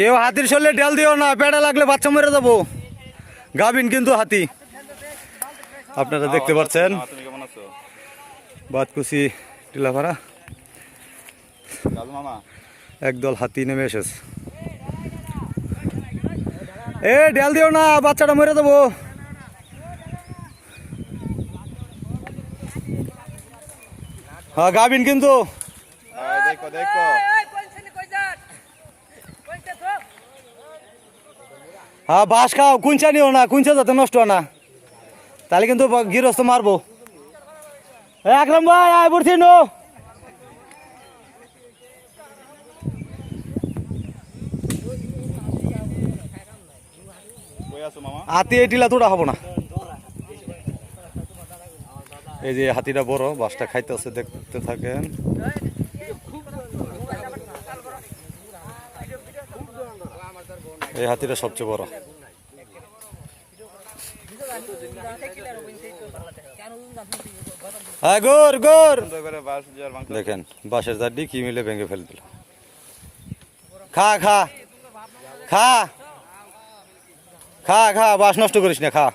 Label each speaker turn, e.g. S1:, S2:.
S1: কেউ হাতির শরীরে ডেল দিও না, পেটে লাগলে বাচ্চা মেরে দেবো গাবিন কিন্তু হাতি। আপনারা দেখতে পাচ্ছেন?
S2: আছো
S1: বাতকুচি টিলাপাড়া। একদল হাতি নেমে এসেছে। এ ডেল দিও না, বাচ্চাটা মেরে দেবো হ্যাঁ গাবিন কিন্তু।
S2: দেখো দেখো।
S1: হ্যাঁ বাস খাও, কুঞ্চা নিও না, কুঞ্চা যাতে নষ্ট না। তাহলে কিন্তু গৃহস্থ মারবো। এ, আকরাম ভাই, আয়
S2: আছো
S1: হাতি এই টিলা তোটা হব না। এই যে হাতিটা বড় বাসটা খাইতে খাইতেছে, দেখতে থাকেন। এই হাতিটা সবচেয়ে বড়। হ্যাঁ গোর দেখেন, বাঁশের দাঁড়ি কি মিলে ভেঙে ফেল দিল। খা খা খা খা খা বাস নষ্ট করিস না, খা।